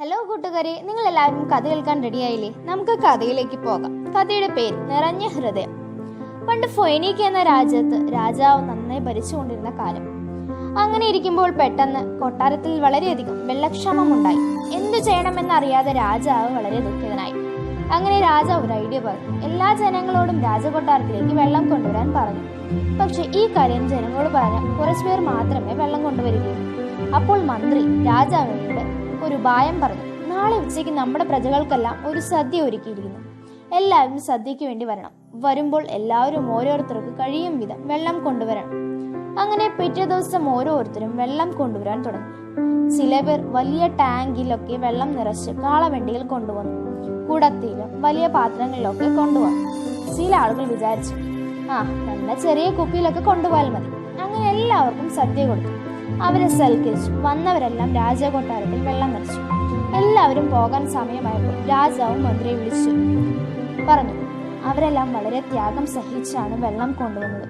Hello കൂട്ടുകാരെ. നിങ്ങൾ എല്ലാവരും കഥ കേൾക്കാൻ റെഡിയായില്ലേ? നമുക്ക് കഥയിലേക്ക് പോകാം. കഥയുടെ പേര് നിറഞ്ഞ ഹൃദയം. പണ്ട് ഫൊയ്നീക്ക് എന്ന രാജ്യത്ത് രാജാവ് നന്നായി ഭരിച്ചുകൊണ്ടിരുന്ന കാലം. അങ്ങനെ ഇരിക്കുമ്പോൾ പെട്ടെന്ന് കൊട്ടാരത്തിൽ വളരെയധികം വെള്ളക്ഷാമമുണ്ടായി. എന്തു ചെയ്യണമെന്നറിയാതെ രാജാവ് വളരെ ദുഃഖിതനായി. അങ്ങനെ രാജാവ് ഒരു ഐഡിയ പറഞ്ഞു. എല്ലാ ജനങ്ങളോടും രാജകൊട്ടാരത്തിലേക്ക് വെള്ളം കൊണ്ടുവരാൻ പറഞ്ഞു. പക്ഷെ ഈ കാര്യം ജനങ്ങളോട് പറഞ്ഞ കുറച്ചുപേർ മാത്രമേ വെള്ളം കൊണ്ടുവരികയുള്ളൂ. അപ്പോൾ മന്ത്രി രാജാവിനോട് ഒരു ഉപായം പറഞ്ഞു. നാളെ ഉച്ചയ്ക്ക് നമ്മുടെ പ്രജകൾക്കെല്ലാം ഒരു സദ്യ ഒരുക്കിയിരിക്കുന്നു. എല്ലാവരും സദ്യയ്ക്ക് വേണ്ടി വരണം. വരുമ്പോൾ എല്ലാവരും ഓരോരുത്തർക്ക് കഴിയും വിധം വെള്ളം കൊണ്ടുവരണം. അങ്ങനെ പിറ്റേ ദിവസം ഓരോരുത്തരും വെള്ളം കൊണ്ടുവരാൻ തുടങ്ങി. ചില പേർ വലിയ ടാങ്കിലൊക്കെ വെള്ളം നിറച്ച് കാളവണ്ടിയിൽ കൊണ്ടുവന്നു. കുടത്തിലും വലിയ പാത്രങ്ങളിലൊക്കെ കൊണ്ടുവന്നു. ചില ആളുകൾ വിചാരിച്ചു ആ നല്ല ചെറിയ കുപ്പിയിലൊക്കെ കൊണ്ടുപോയാൽ മതി. അങ്ങനെ എല്ലാവർക്കും സദ്യ കൊടുത്തു. അവരെ സൽക്കരിച്ചു. വന്നവരെല്ലാം രാജകൊട്ടാരത്തിൽ വെള്ളം നിറച്ചു. എല്ലാവരും പോകാൻ സമയമായപ്പോൾ രാജാവും മന്ത്രിയെ വിളിച്ചു. പറഞ്ഞു അവരെല്ലാം വളരെ ത്യാഗം സഹിച്ചാണ് വെള്ളം കൊണ്ടുവന്നത്.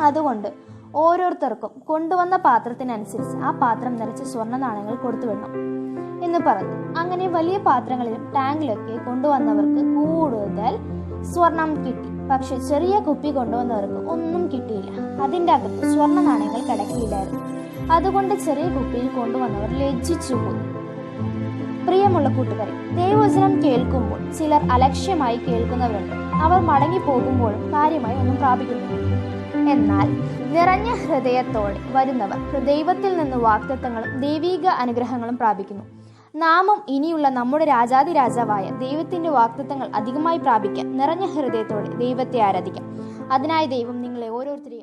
അതുകൊണ്ട് ഓരോരുത്തർക്കും കൊണ്ടുവന്ന പാത്രത്തിനനുസരിച്ച് ആ പാത്രം നിറച്ച് സ്വർണ നാണയങ്ങൾ കൊടുത്തു വിടണം. എന്ന് പറഞ്ഞു. അങ്ങനെ വലിയ പാത്രങ്ങളിലും ടാങ്കിലൊക്കെ കൊണ്ടുവന്നവർക്ക് കൂടുതൽ സ്വർണം കിട്ടി. പക്ഷെ ചെറിയ കുപ്പി കൊണ്ടുവന്നവർക്ക് ഒന്നും കിട്ടിയില്ല. അതിന്റെ അകത്ത് സ്വർണ നാണയങ്ങൾ കിടക്കിയില്ലായിരുന്നു അതുകൊണ്ട് ചെറിയ കുപ്പിയിൽ കൊണ്ടുവന്നവർ ലജ്ജിച്ചു പോയി. പ്രിയമുള്ള കൂട്ടുകാരെ ദൈവവചനം കേൾക്കുമ്പോൾ ചിലർ അലക്ഷ്യമായി കേൾക്കുന്നവരുണ്ട്. അവർ മടങ്ങി പോകുമ്പോഴും കാര്യമായി ഒന്നും പ്രാപിക്കുന്നില്ല. എന്നാൽ നിറഞ്ഞ ഹൃദയത്തോടെ വരുന്നവർ ദൈവത്തിൽ നിന്ന് വാക്തത്വങ്ങളും ദൈവീക അനുഗ്രഹങ്ങളും പ്രാപിക്കുന്നു. നാമും ഇനിയുള്ള നമ്മുടെ രാജാതി രാജാവായ ദൈവത്തിന്റെ വാക്തത്വങ്ങൾ അധികമായി പ്രാപിക്കാൻ നിറഞ്ഞ ഹൃദയത്തോടെ ദൈവത്തെ ആരാധിക്കാം. അതിനായി ദൈവം നിങ്ങളെ ഓരോരുത്തരെയും